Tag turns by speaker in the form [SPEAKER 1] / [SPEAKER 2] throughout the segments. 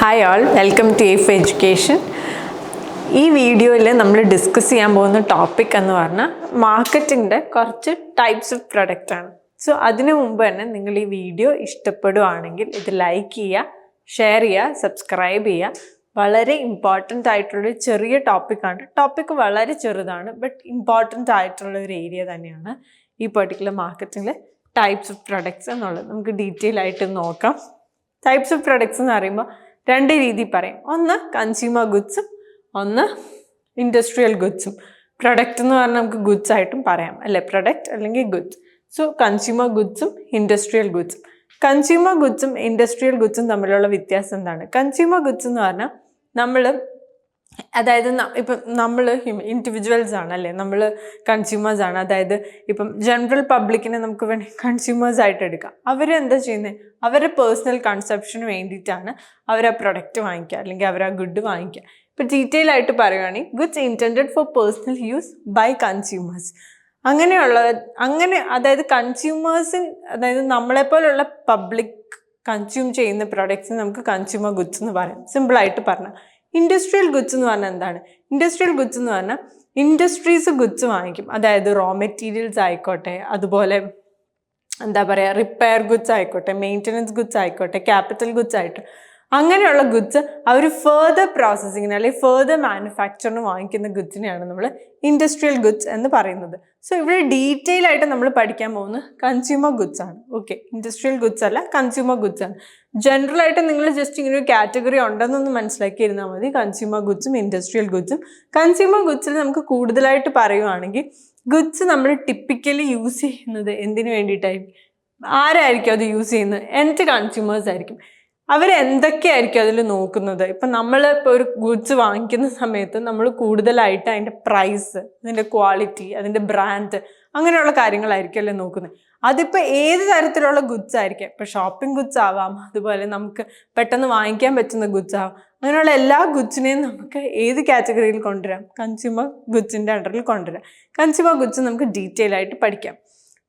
[SPEAKER 1] Hi all welcome to F education ഈ വീഡിയോയിൽ നമ്മൾ ഡിസ്കസ് ചെയ്യാൻ പോകുന്ന ടോപ്പിക് എന്ന് പറഞ്ഞാൽ മാർക്കറ്റിന്റെ കുറച്ച് ടൈപ്സ് ഓഫ് പ്രൊഡക്റ്റ് ആണ്. സോ അതിനു മുമ്പ് തന്നെ നിങ്ങൾ ഈ വീഡിയോ ഇഷ്ടപ്പെടുവാണെങ്കിൽ ഇത് ലൈക്ക് ചെയ്യുക ഷെയർ ചെയ്യുക സബ്സ്ക്രൈബ് ചെയ്യുക. വളരെ ഇമ്പോർട്ടന്റ് ആയിട്ടുള്ളൊരു ചെറിയ ടോപ്പിക്കാണ് ടോപ്പിക്ക് വളരെ ചെറുതാണ് ബട്ട് ഇമ്പോർട്ടന്റ് ആയിട്ടുള്ള ഒരു ഏരിയ തന്നെയാണ് ഈ പെർട്ടിക്കുലർ മാർക്കറ്റിലെ ടൈപ്സ് ഓഫ് പ്രൊഡക്ട്സ് എന്നുള്ളത്. നമുക്ക് ഡീറ്റെയിൽ ആയിട്ട് നോക്കാം. ടൈപ്സ് ഓഫ് പ്രൊഡക്ട്സ് എന്ന് പറയുമ്പോൾ രണ്ട് രീതി പറയും. ഒന്ന് കൺസ്യൂമർ ഗുഡ്സും ഒന്ന് ഇൻഡസ്ട്രിയൽ ഗുഡ്സും പ്രൊഡക്റ്റ് എന്ന് പറഞ്ഞാൽ നമുക്ക് ഗുഡ്സ് ആയിട്ടും പറയാം. അല്ലേ? പ്രൊഡക്റ്റ് അല്ലെങ്കിൽ ഗുഡ്സ് സോ കൺസ്യൂമർ ഗുഡ്സും ഇൻഡസ്ട്രിയൽ ഗുഡ്സും കൺസ്യൂമർ ഗുഡ്സും ഇൻഡസ്ട്രിയൽ ഗുഡ്സും തമ്മിലുള്ള വ്യത്യാസം എന്താണ്? കൺസ്യൂമർ ഗുഡ്സ് എന്ന് പറഞ്ഞാൽ നമ്മൾ അതായത് ഇപ്പം നമ്മൾ ഇൻഡിവിജ്വൽസ് ആണ് അല്ലേ? നമ്മൾ കൺസ്യൂമേഴ്സ് ആണ്. അതായത് ഇപ്പം ജനറൽ പബ്ലിക്കിനെ നമുക്ക് വേണ്ടി കൺസ്യൂമേഴ്സ് ആയിട്ട് എടുക്കാം. അവരെന്താ ചെയ്യുന്നത് അവരുടെ പേഴ്സണൽ കൺസെപ്ഷന് വേണ്ടിയിട്ടാണ് അവർ ആ പ്രൊഡക്റ്റ് വാങ്ങിക്കുക അല്ലെങ്കിൽ അവർ ആ ഗുഡ് വാങ്ങിക്കുക. ഇപ്പം ഡീറ്റെയിൽ ആയിട്ട് പറയുകയാണെങ്കിൽ goods intended for personal use by consumers അങ്ങനെയുള്ള അങ്ങനെ അതായത് കൺസ്യൂമേഴ്സിൻ അതായത് നമ്മളെപ്പോലുള്ള പബ്ലിക് കൺസ്യൂം ചെയ്യുന്ന പ്രൊഡക്ട്സ് നമുക്ക് കൺസ്യൂമർ ഗുഡ്സ് എന്ന് പറയാം. സിമ്പിളായിട്ട് പറഞ്ഞാൽ. ഇൻഡസ്ട്രിയൽ ഗുഡ്സ് എന്ന് പറഞ്ഞാൽ എന്താണ്? ഇൻഡസ്ട്രിയൽ ഗുഡ്സ് എന്ന് പറഞ്ഞാൽ ഇൻഡസ്ട്രീസ് ഗുഡ്സ് വാങ്ങിക്കും. അതായത് റോ മെറ്റീരിയൽസ് ആയിക്കോട്ടെ അതുപോലെ എന്താ പറയുക റിപ്പയർ ഗുഡ്സ് ആയിക്കോട്ടെ മെയിന്റനൻസ് ഗുഡ്സ് ആയിക്കോട്ടെ ക്യാപിറ്റൽ ഗുഡ്സ് ആയിട്ട് അങ്ങനെയുള്ള ഗുഡ്സ് അവർ ഫേർദർ പ്രോസസ്സിങ്ങിന് അല്ലെങ്കിൽ ഫേർദർ മാനുഫാക്ചറിന് വാങ്ങിക്കുന്ന ഗുഡ്സിനെയാണ് നമ്മൾ ഇൻഡസ്ട്രിയൽ ഗുഡ്സ് എന്ന് പറയുന്നത്. സോ ഇവിടെ ഡീറ്റെയിൽ ആയിട്ട് നമ്മൾ പഠിക്കാൻ പോകുന്നത് കൺസ്യൂമർ ഗുഡ്സ് ആണ്. ഓക്കെ ഇൻഡസ്ട്രിയൽ ഗുഡ്സ് അല്ല കൺസ്യൂമർ ഗുഡ്സ് ആണ്. ജനറൽ ആയിട്ട് നിങ്ങൾ ജസ്റ്റ് ഇങ്ങനെ ഒരു കാറ്റഗറി ഉണ്ടെന്നൊന്ന് മനസ്സിലാക്കിയിരുന്നാൽ മതി. കൺസ്യൂമർ ഗുഡ്സും ഇൻഡസ്ട്രിയൽ ഗുഡ്സും കൺസ്യൂമർ ഗുഡ്സിൽ നമുക്ക് കൂടുതലായിട്ട് പറയുവാണെങ്കിൽ ഗുഡ്സ് നമ്മൾ ടിപ്പിക്കലി യൂസ് ചെയ്യുന്നത് എന്തിനു വേണ്ടിയിട്ടായിരിക്കും? ആരായിരിക്കും അത് യൂസ് ചെയ്യുന്നത്? എന്റെ കൺസ്യൂമേഴ്സ് ആയിരിക്കും. അവർ എന്തൊക്കെയായിരിക്കും അതിൽ നോക്കുന്നത്? ഇപ്പം നമ്മൾ ഇപ്പോൾ ഒരു ഗുഡ്സ് വാങ്ങിക്കുന്ന സമയത്ത് നമ്മൾ കൂടുതലായിട്ട് അതിന്റെ പ്രൈസ് അതിന്റെ ക്വാളിറ്റി അതിന്റെ ബ്രാൻഡ് അങ്ങനെയുള്ള കാര്യങ്ങളായിരിക്കും അല്ലേ നോക്കുന്നത്? അതിപ്പോൾ ഏത് തരത്തിലുള്ള ഗുഡ്സ് ആയിരിക്കാം? ഇപ്പം ഷോപ്പിംഗ് ഗുഡ്സ് ആവാം അതുപോലെ നമുക്ക് പെട്ടെന്ന് വാങ്ങിക്കാൻ പറ്റുന്ന ഗുഡ്സ് ആവാം. അങ്ങനെയുള്ള എല്ലാ ഗുഡ്സിനെയും നമുക്ക് ഏത് കാറ്റഗറിയിൽ കൊണ്ടുവരാം? കൺസ്യൂമർ ഗുഡ്സിന്റെ അണ്ടറിൽ കൊണ്ടുവരാം. കൺസ്യൂമർ ഗുഡ്സ് നമുക്ക് ഡീറ്റെയിൽ ആയിട്ട് പഠിക്കാം.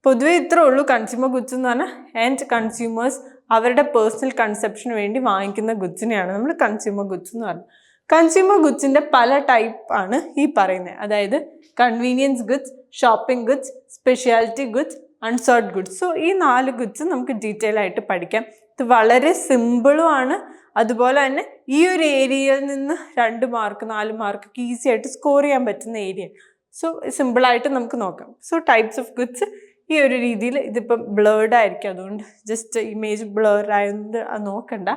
[SPEAKER 1] പൊതുവേ ഇത്രേ ഉള്ളൂ. കൺസ്യൂമർ ഗുഡ്സ് എന്ന് പറഞ്ഞാൽ ആൻഡ് കൺസ്യൂമേഴ്സ് അവരുടെ പേഴ്സണൽ കൺസെപ്ഷന് വേണ്ടി വാങ്ങിക്കുന്ന ഗുഡ്സിനെയാണ് നമ്മൾ കൺസ്യൂമർ ഗുഡ്സ് എന്ന് പറയുന്നത് കൺസ്യൂമർ ഗുഡ്സിന്റെ പല ടൈപ്പ് ആണ് ഈ പറയുന്നത്. അതായത് convenience goods shopping goods speciality goods unsought goods so ഈ നാല് ഗുഡ്സ് നമുക്ക് ഡീറ്റെയിൽ ആയിട്ട് പഠിക്കാം. ഇത് വളരെ സിമ്പിളും ആണ്. അതുപോലെ തന്നെ ഈ ഒരു ഏരിയയിൽ നിന്ന് രണ്ട് മാർക്ക് നാല് മാർക്ക് ഈസി ആയിട്ട് സ്കോർ ചെയ്യാൻ പറ്റുന്ന ഏരിയ സോ സിമ്പിളായിട്ട് നമുക്ക് നോക്കാം. സോ ടൈപ്സ് ഓഫ് ഗുഡ്സ് ഈ ഒരു രീതിയിൽ ഇതിപ്പം ബ്ലേർഡ് ആയിരിക്കും. അതുകൊണ്ട് ജസ്റ്റ് ഇമേജ് ബ്ലർ നോക്കണ്ട.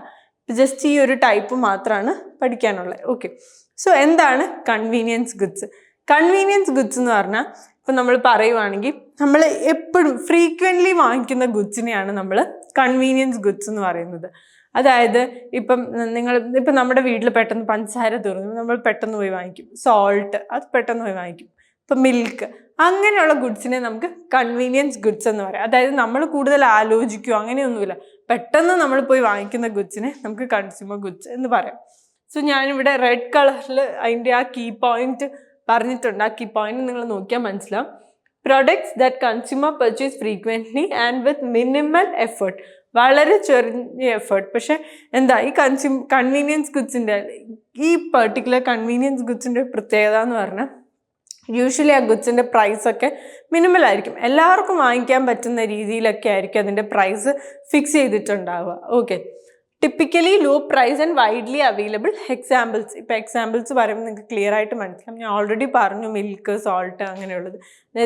[SPEAKER 1] ജസ്റ്റ് ഈ ഒരു ടൈപ്പ് മാത്രമാണ് പഠിക്കാനുള്ളത് ഓക്കെ സോ എന്താണ് കൺവീനിയൻസ് ഗുഡ്സ് കൺവീനിയൻസ് ഗുഡ്സ് എന്ന് പറഞ്ഞാൽ ഇപ്പം നമ്മൾ പറയുവാണെങ്കിൽ നമ്മൾ എപ്പോഴും ഫ്രീക്വന്റ്ലി വാങ്ങിക്കുന്ന ഗുഡ്സിനെയാണ് നമ്മൾ കൺവീനിയൻസ് ഗുഡ്സ് എന്ന് പറയുന്നത്. അതായത് ഇപ്പം നിങ്ങൾ ഇപ്പം നമ്മുടെ വീട്ടിൽ പെട്ടെന്ന് പഞ്ചസാര തീർന്നു. നമ്മൾ പെട്ടെന്ന് പോയി വാങ്ങിക്കും. സോൾട്ട് അത് പെട്ടെന്ന് പോയി വാങ്ങിക്കും. ഇപ്പം മിൽക്ക് അങ്ങനെയുള്ള ഗുഡ്സിനെ നമുക്ക് കൺവീനിയൻസ് ഗുഡ്സ് എന്ന് പറയാം. അതായത് നമ്മൾ കൂടുതൽ ആലോചിക്കുകയോ അങ്ങനെയൊന്നുമില്ല. പെട്ടെന്ന് നമ്മൾ പോയി വാങ്ങിക്കുന്ന ഗുഡ്സിനെ നമുക്ക് കൺസ്യൂമർ ഗുഡ്സ് എന്ന് പറയാം. സോ ഞാനിവിടെ റെഡ് കളറിൽ അതിന്റെ ആ കീ പോയിന്റ് പറഞ്ഞിട്ടുണ്ട്. ആ കീ പോയിന്റ് നിങ്ങൾ നോക്കിയാൽ മനസ്സിലാവും. Products that consumer purchase frequently and with minimal effort വളരെ ചെറിയ എഫേർട്ട് പക്ഷേ എന്താ ഈ കൺസ്യൂം കൺവീനിയൻസ് ഗുഡ്സിന്റെ ഈ പെർട്ടിക്കുലർ കൺവീനിയൻസ് ഗുഡ്സിന്റെ പ്രത്യേകത എന്ന് പറഞ്ഞാൽ യൂഷ്വലി ആ ഗുഡ്സിന്റെ പ്രൈസൊക്കെ മിനിമൽ ആയിരിക്കും. എല്ലാവർക്കും വാങ്ങിക്കാൻ പറ്റുന്ന രീതിയിലൊക്കെ ആയിരിക്കും അതിന്റെ price fix ചെയ്തിട്ടുണ്ടാവുക. Okay typically low price and widely available examples ഇപ്പോൾ എക്സാമ്പിൾസ് പറയുമ്പോൾ നിങ്ങൾക്ക് ക്ലിയർ ആയിട്ട് മനസ്സിലാവും. ഞാൻ ഓൾറെഡി പറഞ്ഞു മിൽക്ക് സോൾട്ട് അങ്ങനെയുള്ളത്.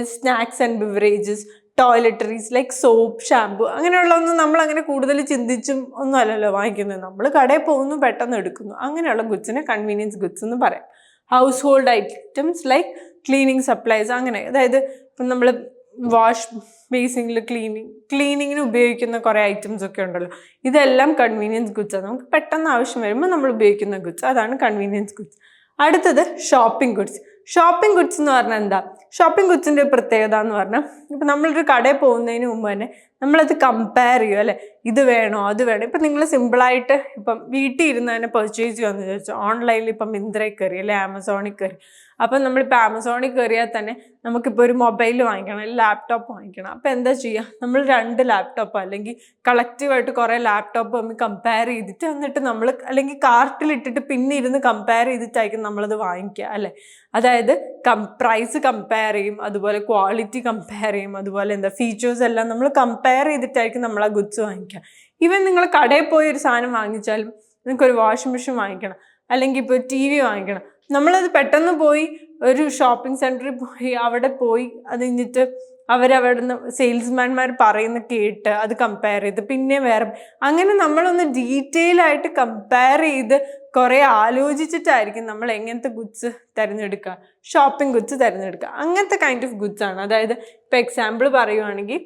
[SPEAKER 1] Snacks and beverages toiletries like soap shampoo അങ്ങനെയുള്ളതൊന്നും നമ്മൾ അങ്ങനെ കൂടുതൽ ചിന്തിച്ചും ഒന്നും അല്ലല്ലോ വാങ്ങിക്കുന്നത്. നമ്മൾ കടയിൽ പോകുന്നു പെട്ടെന്ന് എടുക്കുന്നു. അങ്ങനെയുള്ള ഗുഡ്സിനെ കൺവീനിയൻസ് ഗുഡ്സ് എന്ന് പറയാം. Household items like cleaning supplies അങ്ങനെ. അതായത് ഇപ്പം നമ്മൾ വാഷ് ബേസിങ്ങിൽ ക്ലീനിങ് ക്ലീനിങ്ങിന് ഉപയോഗിക്കുന്ന കുറേ ഐറ്റംസ് ഒക്കെ ഉണ്ടല്ലോ. ഇതെല്ലാം കൺവീനിയൻസ് ഗുഡ്സ് ആണ്. നമുക്ക് പെട്ടെന്ന് ആവശ്യം വരുമ്പോൾ നമ്മൾ ഉപയോഗിക്കുന്ന ഗുഡ്സ് അതാണ് കൺവീനിയൻസ് ഗുഡ്സ് അടുത്തത് ഷോപ്പിംഗ് ഗുഡ്സ് ഷോപ്പിംഗ് ഗുഡ്സ് എന്ന് പറഞ്ഞാൽ എന്താ? ഷോപ്പിംഗ് ഗുഡ്സിന്റെ പ്രത്യേകത എന്ന് പറഞ്ഞാൽ ഇപ്പം നമ്മളൊരു കടയിൽ പോകുന്നതിന് മുമ്പ് തന്നെ നമ്മളത് കമ്പയർ ചെയ്യും അല്ലെ? ഇത് വേണോ? അത് വേണോ? ഇപ്പം നിങ്ങൾ സിമ്പിളായിട്ട് ഇപ്പം വീട്ടിൽ ഇരുന്ന് തന്നെ പെർച്ചേസ് ചെയ്യുമെന്ന് വിചാരിച്ചു? ഓൺലൈനിൽ ഇപ്പം മിന്ത്രയിൽ കയറി അല്ലെ? ആമസോണിൽ കയറി. അപ്പം നമ്മളിപ്പോൾ ആമസോണിൽ കയറിയാൽ തന്നെ നമുക്കിപ്പോൾ ഒരു മൊബൈൽ വാങ്ങിക്കണം അല്ലെങ്കിൽ ലാപ്ടോപ്പ് വാങ്ങിക്കണം. അപ്പോൾ എന്താ ചെയ്യുക? നമ്മൾ രണ്ട് ലാപ്ടോപ്പ് അല്ലെങ്കിൽ കളക്റ്റീവായിട്ട് കുറേ ലാപ്ടോപ്പ് തമ്മിൽ കമ്പയർ ചെയ്തിട്ട് എന്നിട്ട് നമ്മൾ അല്ലെങ്കിൽ കാർട്ടിലിട്ടിട്ട് പിന്നെ ഇരുന്ന് കമ്പയർ ചെയ്തിട്ടായിരിക്കും നമ്മളത് വാങ്ങിക്കുക അല്ലേ? അതായത് കം പ്രൈസ് കമ്പയർ ചെയ്യും അതുപോലെ ക്വാളിറ്റി കമ്പയർ ചെയ്യും അതുപോലെ എന്താ ഫീച്ചേഴ്സ് എല്ലാം നമ്മൾ കമ്പയർ ചെയ്തിട്ടായിരിക്കും നമ്മൾ ആ ഗുഡ്സ് വാങ്ങിക്കുക ഈവൻ നിങ്ങൾ കടയിൽ പോയി ഒരു സാധനം വാങ്ങിച്ചാലും നിങ്ങൾക്കൊരു വാഷിംഗ് മെഷീൻ വാങ്ങിക്കണം അല്ലെങ്കിൽ ഇപ്പോൾ ടി വി വാങ്ങിക്കണം. നമ്മളത് പെട്ടെന്ന് പോയി ഒരു ഷോപ്പിംഗ് സെന്ററിൽ പോയി അവിടെ പോയി അത് കഴിഞ്ഞിട്ട് അവരവിടുന്ന് സെയിൽസ്മാൻമാർ പറയുന്ന കേട്ട് അത് കമ്പയർ ചെയ്ത് പിന്നെ വേറെ അങ്ങനെ നമ്മളൊന്ന് ഡീറ്റെയിൽ ആയിട്ട് കമ്പയർ ചെയ്ത് കുറേ ആലോചിച്ചിട്ടായിരിക്കും നമ്മൾ എങ്ങനത്തെ ഗുഡ്സ് തിരഞ്ഞെടുക്കുക ഷോപ്പിംഗ് ഗുഡ്സ് തിരഞ്ഞെടുക്കുക അങ്ങനത്തെ കൈൻഡ് ഓഫ് ഗുഡ്സ് ആണ്. അതായത് ഇപ്പോൾ എക്സാമ്പിൾ പറയുവാണെങ്കിൽ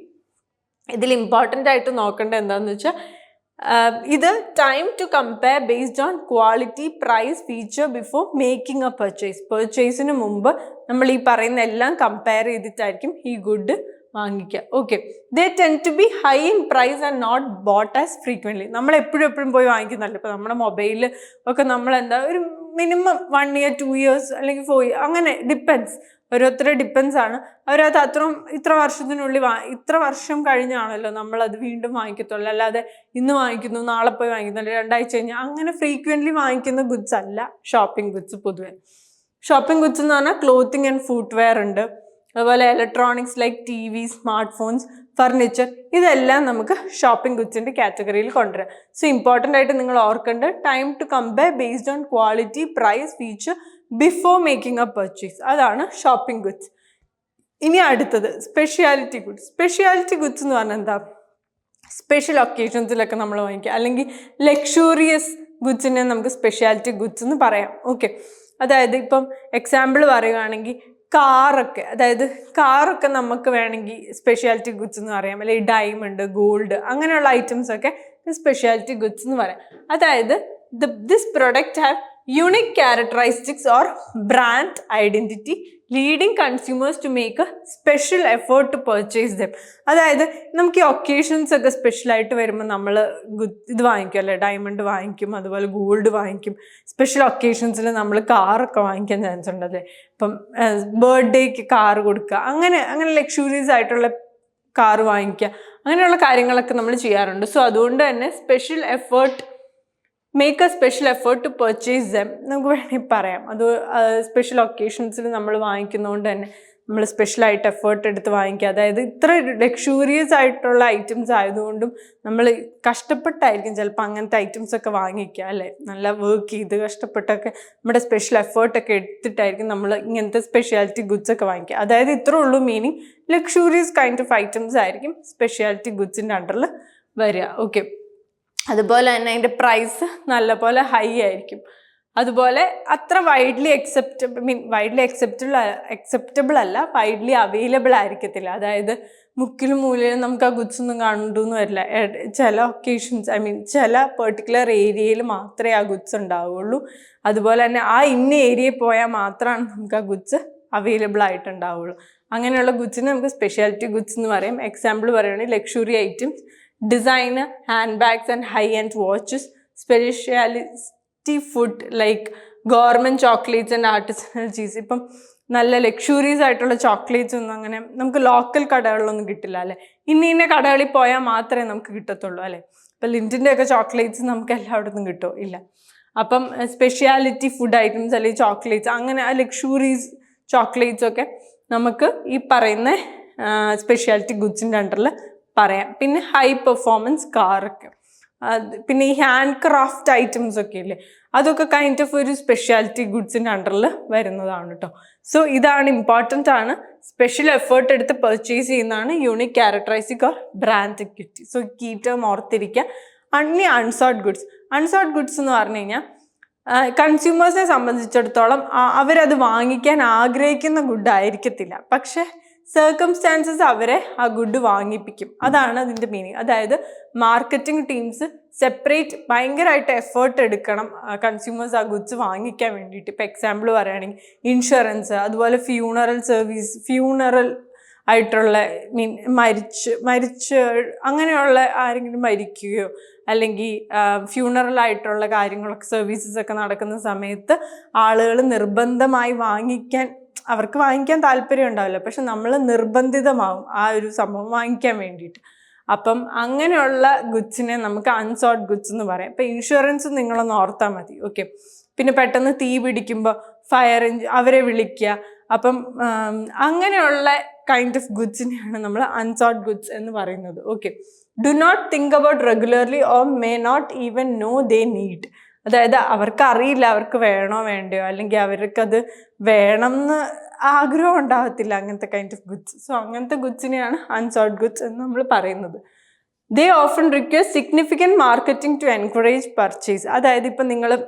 [SPEAKER 1] ഇതിൽ ഇമ്പോർട്ടന്റ് ആയിട്ട് നോക്കേണ്ടത് എന്താണെന്ന് വെച്ചാൽ ഇത് time to compare based on quality price feature before making a purchase പെർച്ചേസിന് മുമ്പ് നമ്മൾ ഈ പറയുന്ന എല്ലാം കമ്പയർ ചെയ്തിട്ടായിരിക്കും ഈ ഗുഡ് വാങ്ങിക്കുക okay they tend to be high in price and not bought as frequently നമ്മൾ എപ്പോഴും എപ്പോഴും പോയി വാങ്ങിക്കുന്നല്ലോ ഇപ്പോൾ നമ്മുടെ മൊബൈൽ ഒക്കെ നമ്മൾ എന്താ ഒരു minimum one year two years അല്ലെങ്കിൽ ഫോർ ഇയർ അങ്ങനെ ഡിപ്പെൻസ് ഓരോരുത്തരുടെ ഡിപ്പെൻസ് ആണ്. അവരത് അത്രയും ഇത്ര വർഷത്തിനുള്ളിൽ വാ ഇത്ര വർഷം കഴിഞ്ഞാണല്ലോ നമ്മളത് വീണ്ടും വാങ്ങിക്കത്തുള്ളൂ. അല്ലാതെ ഇന്ന് വാങ്ങിക്കുന്നു നാളെ പോയി വാങ്ങിക്കുന്നുണ്ട് രണ്ടാഴ്ച കഴിഞ്ഞാൽ അങ്ങനെ ഫ്രീക്വന്റ്ലി വാങ്ങിക്കുന്ന ഗുഡ്സ് അല്ല. ഷോപ്പിംഗ് ഗുഡ്സ് പൊതുവെ. ഷോപ്പിംഗ് ഗുഡ്സ് എന്ന് പറഞ്ഞാൽ ക്ലോത്തിങ് ആൻഡ് ഫുഡ് വെയർ ഉണ്ട്. അതുപോലെ electronics like T V smart phones furniture ഇതെല്ലാം നമുക്ക് ഷോപ്പിംഗ് ഗുഡ്സിന്റെ കാറ്റഗറിയിൽ കൊണ്ടുവരാം. സോ ഇമ്പോർട്ടന്റ് ആയിട്ട് നിങ്ങൾ ഓർക്കേണ്ടത് time to compare based on quality price feature before making a purchase അതാണ് ഷോപ്പിംഗ് ഗുഡ്സ് ഇനി അടുത്തത് സ്പെഷ്യാലിറ്റി ഗുഡ്സ് സ്പെഷ്യാലിറ്റി ഗുഡ്സ് എന്ന് പറഞ്ഞാൽ എന്താ? സ്പെഷ്യൽ ഒക്കേഷൻസിലൊക്കെ നമ്മൾ വാങ്ങിക്കുക. അല്ലെങ്കിൽ ലക്ഷൂറിയസ് ഗുഡ്സിനെ നമുക്ക് സ്പെഷ്യാലിറ്റി ഗുഡ്സ് എന്ന് പറയാം. ഓക്കെ അതായത് ഇപ്പം എക്സാമ്പിൾ പറയുകയാണെങ്കിൽ കാറൊക്കെ അതായത് കാറൊക്കെ നമുക്ക് വേണമെങ്കിൽ സ്പെഷ്യാലിറ്റി ഗുഡ്സ് എന്ന് പറയാം. അല്ലെങ്കിൽ ഡയമണ്ട് ഗോൾഡ് അങ്ങനെയുള്ള ഐറ്റംസ് ഒക്കെ സ്പെഷ്യാലിറ്റി ഗുഡ്സ് എന്ന് പറയാം. അതായത് this product have unique characteristics or brand identity leading consumers to make a special effort to purchase them അതായത് നമുക്ക് ഈ ഒക്കേഷൻസ് ഒക്കെ സ്പെഷ്യലായിട്ട് വരുമ്പോൾ നമ്മൾ ഇത് വാങ്ങിക്കും അല്ലേ? ഡയമണ്ട് വാങ്ങിക്കും അതുപോലെ ഗോൾഡ് വാങ്ങിക്കും. സ്പെഷ്യൽ ഒക്കേഷൻസിൽ നമ്മൾ കാറൊക്കെ വാങ്ങിക്കാൻ ചാൻസ് ഉണ്ട് അല്ലേ? ഇപ്പം ബർത്ത്ഡേക്ക് കാർ കൊടുക്കുക. അങ്ങനെ അങ്ങനെ ലക്ഷൂറീസ് ആയിട്ടുള്ള കാർ വാങ്ങിക്കുക. അങ്ങനെയുള്ള കാര്യങ്ങളൊക്കെ നമ്മൾ ചെയ്യാറുണ്ട്. സോ അതുകൊണ്ട് തന്നെ special effort make a special effort to purchase them നമുക്ക് വേണമെങ്കിൽ പറയാം. അത് സ്പെഷ്യൽ ഒക്കേഷൻസിൽ നമ്മൾ വാങ്ങിക്കുന്നതുകൊണ്ട് തന്നെ നമ്മൾ സ്പെഷ്യലായിട്ട് എഫേർട്ട് എടുത്ത് വാങ്ങിക്കുക. അതായത് ഇത്ര ലക്ഷൂറിയസ് ആയിട്ടുള്ള ഐറ്റംസ് ആയതുകൊണ്ടും നമ്മൾ കഷ്ടപ്പെട്ടായിരിക്കും ചിലപ്പോൾ അങ്ങനത്തെ ഐറ്റംസ് ഒക്കെ വാങ്ങിക്കുക അല്ലേ? നല്ല വർക്ക് ചെയ്ത് കഷ്ടപ്പെട്ടൊക്കെ നമ്മുടെ സ്പെഷ്യൽ എഫേർട്ടൊക്കെ എടുത്തിട്ടായിരിക്കും നമ്മൾ ഇങ്ങനത്തെ സ്പെഷ്യാലിറ്റി ഗുഡ്സ് ഒക്കെ വാങ്ങിക്കുക. അതായത് ഇത്രേ ഉള്ളൂ meaning luxurious kind of items ആയിരിക്കും സ്പെഷ്യാലിറ്റി ഗുഡ്സിന്റെ അണ്ടറിൽ വരിക. ഓക്കെ അതുപോലെ തന്നെ അതിന്റെ പ്രൈസ് നല്ലപോലെ ഹൈ ആയിരിക്കും. അതുപോലെ അത്ര widely acceptable mean widely acceptable acceptable അല്ല വൈഡ്ലി അവൈലബിൾ ആയിരിക്കത്തില്ല. അതായത് മുക്കിലും മൂലയിലും നമുക്ക് ആ ഗുഡ്സ് ഒന്നും കണ്ടൊന്നും വരില്ല. ചില ഒക്കേഷൻസ് ഐ മീൻ ചില പെർട്ടിക്കുലർ ഏരിയയിൽ മാത്രമേ ആ ഗുഡ്സ് ഉണ്ടാവുകയുള്ളൂ അതുപോലെ തന്നെ ആ ഇന്ന ഏരിയയിൽ പോയാൽ മാത്രമാണ് നമുക്ക് ആ ഗുഡ്സ് അവൈലബിൾ ആയിട്ടുണ്ടാവുള്ളൂ. അങ്ങനെയുള്ള ഗുഡ്സിന് നമുക്ക് സ്പെഷ്യാലിറ്റി ഗുഡ്സ് എന്ന് പറയും. എക്സാമ്പിൾ പറയുകയാണെങ്കിൽ luxury items designer handbags and high end watches speciality food like gourmet chocolates and artisanal cheese ഇപ്പം നല്ല ലക്ഷൂറീസ് ആയിട്ടുള്ള ചോക്ലേറ്റ്സ് ഒന്നും അങ്ങനെ നമുക്ക് ലോക്കൽ കടകളിലൊന്നും കിട്ടില്ല അല്ലേ? ഇന്ന ഇന്ന കടകളിൽ പോയാൽ മാത്രമേ നമുക്ക് കിട്ടത്തുള്ളൂ അല്ലേ? ഇപ്പം ലിന്റിന്റെ ഒക്കെ ചോക്ലേറ്റ്സ് നമുക്ക് എല്ലായിടത്തും കിട്ടുമോ ഇല്ല. അപ്പം സ്പെഷ്യാലിറ്റി ഫുഡ് ഐറ്റംസ് അല്ലെങ്കിൽ ചോക്ലേറ്റ്സ് അങ്ങനെ ആ ലക്ഷൂറീസ് ചോക്ലേറ്റ്സ് ഒക്കെ നമുക്ക് ഈ പറയുന്ന സ്പെഷ്യാലിറ്റി ഗുഡ്സിന്റെ അണ്ടറിൽ പറയാം. പിന്നെ ഹൈ പെർഫോമൻസ് കാറൊക്കെ പിന്നെ ഈ ഹാൻഡ് ക്രാഫ്റ്റ് ഐറ്റംസ് ഒക്കെ ഇല്ലേ? അതൊക്കെ കൈൻഡ് ഓഫ് ഒരു സ്പെഷ്യാലിറ്റി ഗുഡ്സിന്റെ അണ്ടറിൽ വരുന്നതാണ് കേട്ടോ സോ ഇതാണ് ഇമ്പോർട്ടന്റ് ആണ്. സ്പെഷ്യൽ എഫേർട്ട് എടുത്ത് പെർച്ചേസ് ചെയ്യുന്നതാണ് unique characteristic or brand kitty so key ഓർത്തിരിക്കുക അണ്ണി അൺസോർട്ട് ഗുഡ്സ് അൺസോർട്ട് ഗുഡ്സ് എന്ന് പറഞ്ഞു കഴിഞ്ഞാൽ കൺസ്യൂമേഴ്സിനെ സംബന്ധിച്ചിടത്തോളം അവരത് വാങ്ങിക്കാൻ ആഗ്രഹിക്കുന്ന ഗുഡ് ആയിരിക്കത്തില്ല. പക്ഷെ സർക്കംസ്റ്റാൻസസ് അവരെ ആ ഗുഡ് വാങ്ങിപ്പിക്കും. അതാണ് അതിന്റെ മീനിങ് അതായത് മാർക്കറ്റിംഗ് ടീംസ് സെപ്പറേറ്റ് ഭയങ്കരമായിട്ട് എഫേർട്ട് എടുക്കണം കൺസ്യൂമേഴ്സ് ആ ഗുഡ്സ് വാങ്ങിക്കാൻ വേണ്ടിയിട്ട്. ഇപ്പോൾ എക്സാമ്പിൾ പറയുകയാണെങ്കിൽ ഇൻഷുറൻസ് അതുപോലെ ഫ്യൂണറൽ സർവീസ് ഫ്യൂണറൽ ആയിട്ടുള്ള മീൻ മരിച്ച് മരിച്ച് അങ്ങനെയുള്ള ആരെങ്കിലും മരിക്കുകയോ അല്ലെങ്കിൽ ഫ്യൂണറൽ ആയിട്ടുള്ള കാര്യങ്ങളൊക്കെ സർവീസസ് ഒക്കെ നടക്കുന്ന സമയത്ത് ആളുകൾ നിർബന്ധമായി വാങ്ങിക്കാൻ അവർക്ക് വാങ്ങിക്കാൻ താല്പര്യം ഉണ്ടാവില്ല. പക്ഷെ നമ്മൾ നിർബന്ധിതമാവും ആ ഒരു സംഭവം വാങ്ങിക്കാൻ വേണ്ടിയിട്ട്. അപ്പം അങ്ങനെയുള്ള ഗുഡ്സിനെ നമുക്ക് അൺസോർട്ട് ഗുഡ്സ് എന്ന് പറയാം. ഇപ്പം ഇൻഷുറൻസ് നിങ്ങളൊന്ന് ഓർത്താൽ മതി. ഓക്കെ. പിന്നെ പെട്ടെന്ന് തീ പിടിക്കുമ്പോൾ ഫയർ അവരെ വിളിക്കുക. അപ്പം അങ്ങനെയുള്ള കൈൻഡ് ഓഫ് ഗുഡ്സിനെയാണ് നമ്മൾ അൺസോർട്ട് ഗുഡ്സ് എന്ന് പറയുന്നത്. Okay. Do not think about regularly or may not even know they need അതായത് അവർക്ക് അറിയില്ല അവർക്ക് വേണോ വേണ്ടയോ അല്ലെങ്കിൽ അവർക്കത് വേണം എന്ന് ആഗ്രഹം ഉണ്ടാകത്തില്ല അങ്ങനത്തെ കൈൻഡ് ഓഫ് ഗുഡ്സ് സോ അങ്ങനത്തെ ഗുഡ്സിനെയാണ് അൺസോൾഡ് ഗുഡ്സ് എന്ന് നമ്മൾ പറയുന്നത്. They often request significant marketing to encourage purchase അതായത് ഇപ്പം നിങ്ങൾ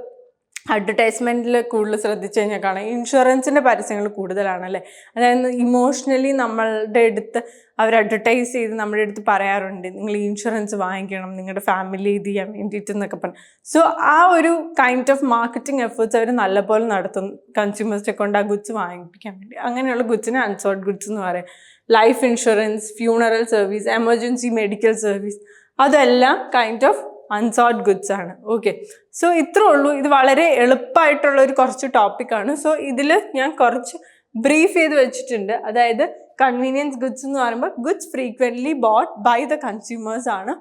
[SPEAKER 1] അഡ്വർടൈസ്മെന്റിൽ കൂടുതൽ ശ്രദ്ധിച്ചു കഴിഞ്ഞാൽ കാണാം. ഇൻഷുറൻസിന്റെ പരസ്യങ്ങൾ കൂടുതലാണല്ലേ? അതായത് ഇമോഷണലി നമ്മളുടെ അടുത്ത് അവർ അഡ്വർടൈസ് ചെയ്ത് നമ്മുടെ അടുത്ത് പറയാറുണ്ട് നിങ്ങൾ ഇൻഷുറൻസ് വാങ്ങിക്കണം നിങ്ങളുടെ ഫാമിലി ഇത് ചെയ്യാൻ വേണ്ടിയിട്ട് എന്നൊക്കെ പറഞ്ഞു. സോ ആ ഒരു കൈൻഡ് ഓഫ് മാർക്കറ്റിംഗ് എഫേർട്സ് അവർ നല്ലപോലെ നടത്തും. കൺസ്യൂമേഴ്സിനെ കൊണ്ട് ആ ഗുഡ്സ് വാങ്ങിപ്പിക്കാൻ വേണ്ടി. അങ്ങനെയുള്ള ഗുഡ്സിനെ അൺസോൾഡ് ഗുഡ്സ് എന്ന് പറയാം. Life insurance funeral service emergency medical service അതെല്ലാം കൈൻഡ് ഓഫ് അൺസോൾഡ് ഗുഡ്സ് ആണ്. ഓക്കെ സോ ഇത്രേ ഉള്ളൂ. ഇത് വളരെ എളുപ്പമായിട്ടുള്ള ഒരു കുറച്ച് ടോപ്പിക്കാണ് സോ ഇതിൽ ഞാൻ കുറച്ച് ബ്രീഫ് ചെയ്ത് വെച്ചിട്ടുണ്ട്. അതായത് കൺവീനിയൻസ് ഗുഡ്സ് എന്ന് പറയുമ്പോൾ goods frequently bought by the consumers ആണ്.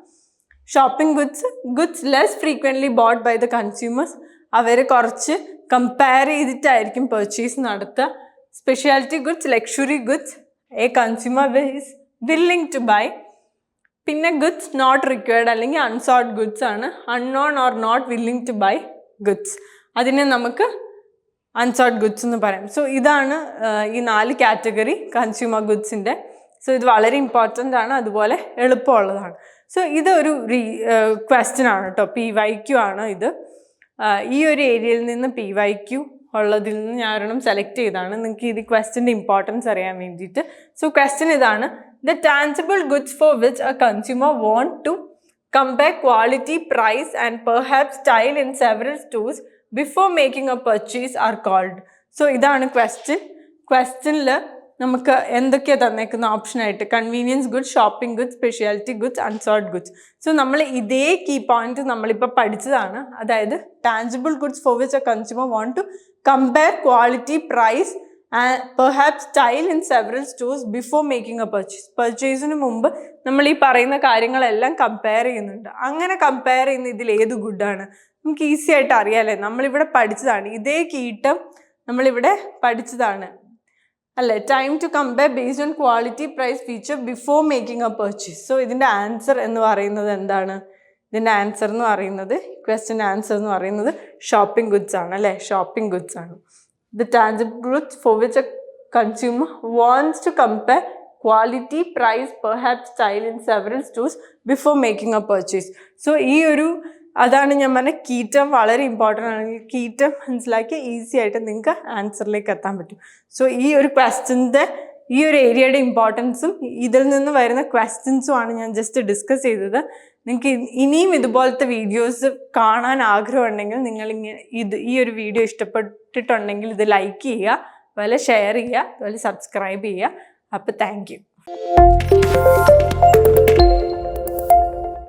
[SPEAKER 1] Shopping goods goods less frequently bought by the consumers അവർ കുറച്ച് കമ്പയർ ചെയ്തിട്ടായിരിക്കും പെർച്ചേസ് നടത്തുക. Speciality goods luxury goods a consumer is willing to buy പിന്നെ ഗുഡ്സ് നോട്ട് റിക്വയർഡ് അല്ലെങ്കിൽ unsold goods ആണ്. Unknown or not willing to buy goods അതിനെ നമുക്ക് unsold goods എന്ന് പറയാം. സോ ഇതാണ് ഈ നാല് കാറ്റഗറി കൺസ്യൂമർ ഗുഡ്സിന്റെ സോ ഇത് വളരെ ഇമ്പോർട്ടന്റ് ആണ്. അതുപോലെ എളുപ്പമുള്ളതാണ്. സോ ഇതൊരു റീ ക്വസ്റ്റ്യൻ ആണ് കേട്ടോ. പി വൈ ക്യു ആണ് ഇത്. ഈ ഒരു ഏരിയയിൽ നിന്ന് പി വൈ ക്യു ഉള്ളതിൽ നിന്ന് ഞാൻ ഒരെണ്ണം സെലക്ട് ചെയ്താണ് നിങ്ങൾക്ക് ഇത് ക്വസ്റ്റിന്റെ ഇമ്പോർട്ടൻസ് അറിയാൻ വേണ്ടിയിട്ട്. സോ ക്വസ്റ്റ്യൻ ഇതാണ്. The tangible goods for which a consumer want to compare quality, price, and perhaps style in several stores before making a purchase are called so ഇതാണ് ക്വസ്റ്റ്യൻ ക്വസ്റ്റ്യനിൽ നമുക്ക് എന്തൊക്കെയാണ് തന്നേക്കുന്ന ഓപ്ഷനായിട്ട് convenience goods shopping goods speciality goods unsold goods so നമ്മൾ ഇതേ key point നമ്മളിപ്പോൾ പഠിച്ചതാണ്. അതായത് tangible goods for which a consumer want to compare quality price perhaps style in several stores before making a purchase പർച്ചേസിന് മുമ്പ് നമ്മൾ ഈ പറയുന്ന കാര്യങ്ങളെല്ലാം കമ്പയർ ചെയ്യുന്നുണ്ട്. അങ്ങനെ കമ്പയർ ചെയ്യുന്ന ഇതിൽ ഏത് ഗുഡാണ് നമുക്ക് ഈസി ആയിട്ട് അറിയാമല്ലേ നമ്മളിവിടെ പഠിച്ചതാണ്. ഇതേ കീട്ടം നമ്മളിവിടെ പഠിച്ചതാണ്. അല്ലേ? Time to compare based on quality price feature before making a purchase so ഇതിന്റെ ആൻസർ എന്ന് പറയുന്നത് എന്താണ്? ഇതിന്റെ ആൻസർ എന്ന് പറയുന്നത് ക്വസ്റ്റ്യൻ ആൻസർ എന്ന് പറയുന്നത് ഷോപ്പിംഗ് ഗുഡ്സ് ആണ്. അല്ലേ? ഷോപ്പിംഗ് ഗുഡ്സ് ആണ്. The tangible goods for which a consumer wants to compare quality, price, perhaps style in several stores before making a purchase. So ഈ ഒരു അതാണ് ഞാൻ പറഞ്ഞ കീറ്റം വളരെ ഇമ്പോർട്ടന്റ് ആണ് കീറ്റം മനസ്സിലാക്കി ഈസി ആയിട്ട് നിങ്ങൾക്ക് ആൻസറിലേക്ക് എത്താൻ പറ്റും സോ ഈ ഒരു ക്വസ്റ്റ്യന്റെ ഈ ഒരു ഏരിയയുടെ ഇമ്പോർട്ടൻസും ഇതിൽ നിന്ന് വരുന്ന ക്വസ്റ്റ്യൻസും ആണ് ഞാൻ ജസ്റ്റ് ഡിസ്കസ് ചെയ്തത്. നിങ്ങൾക്ക് ഇനിയും ഇതുപോലത്തെ വീഡിയോസ് കാണാൻ ആഗ്രഹമുണ്ടെങ്കിൽ നിങ്ങൾ ഇങ്ങനെ ഇത് ഈ ഒരു വീഡിയോ ഇഷ്ടപ്പെട്ടിട്ടുണ്ടെങ്കിൽ ഇത് ലൈക്ക് ചെയ്യുക അതുപോലെ ഷെയർ ചെയ്യുക അതുപോലെ സബ്സ്ക്രൈബ് ചെയ്യുക. അപ്പോൾ താങ്ക് യു